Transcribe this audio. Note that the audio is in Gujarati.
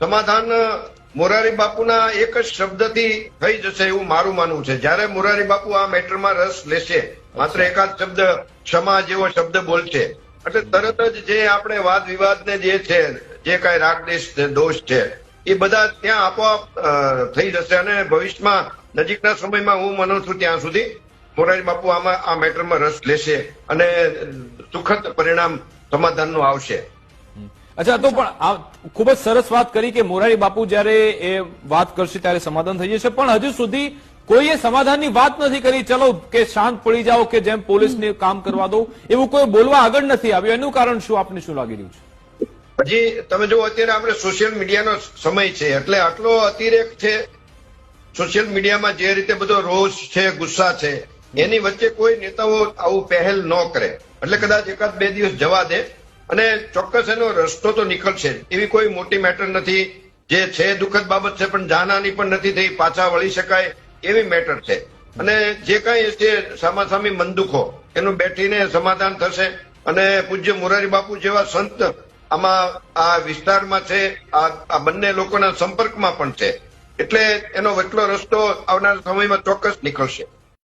સમાધાન મોરારી બાપુના એક જ શબ્દથી થઈ જશે એવું મારું માનવું છે. જ્યારે મોરારી બાપુ આ મેટરમાં રસ લેશે, માત્ર એકાદ શબ્દ, ક્ષમા જેવો શબ્દ બોલશે. એટલે તરત જ જે આપણે વાદ વિવાદને જે છે, જે કાંઈ રાગદેશ દોષ છે, એ બધા ત્યાં આપોઆપ થઈ જશે અને ભવિષ્યમાં, નજીકના સમયમાં હું માનું છું ત્યાં સુધી, મોરારી બાપુ આમાં, આ મેટરમાં રસ લેશે અને સુખદ પરિણામ સમાધાનનું આવશે. અચ્છા તો પણ આ ખૂબ જ સરસ વાત કરી કે મોરારી બાપુ જ્યારે એ વાત કરશે ત્યારે સમાધાન થઈ જશે. પણ હજુ સુધી કોઈએ સમાધાનની વાત નથી કરી. ચલો કે શાંત પડી જાઓ કે જેમ પોલીસને કામ કરવા દો એવું કોઈ બોલવા આગળ નથી આવ્યું. એનું કારણ શું આપને શું લાગી રહ્યું છે? હજી તમે જો અત્યારે આપણે સોશિયલ મીડિયાનો સમય છે એટલે આટલો અતિરેક છે સોશિયલ મીડિયામાં જે રીતે બધો રોષ છે ગુસ્સા છે એની વચ્ચે કોઈ નેતાઓ આવું પહેલ ન કરે. એટલે કદાચ એકાદ બે દિવસ જવા દે. અને ચોક્કસ એનો રસ્તો તો નીકળશે. એવી કોઈ મોટી મેટર નથી. જે છે દુઃખદ બાબત છે, પણ જાનહાની પણ નથી થઈ. પાછા વળી શકાય એવી મેટર છે. અને જે કાંઈ છે સામાસામી મનદુખો એનું બેઠીને સમાધાન થશે. અને પૂજ્ય મોરારી બાપુ જેવા સંત આમાં આ વિસ્તારમાં છે, આ બંને લોકોના સંપર્કમાં પણ છે. એટલે એનો વટલો રસ્તો આવનાર સમયમાં ચોક્કસ નીકળશે.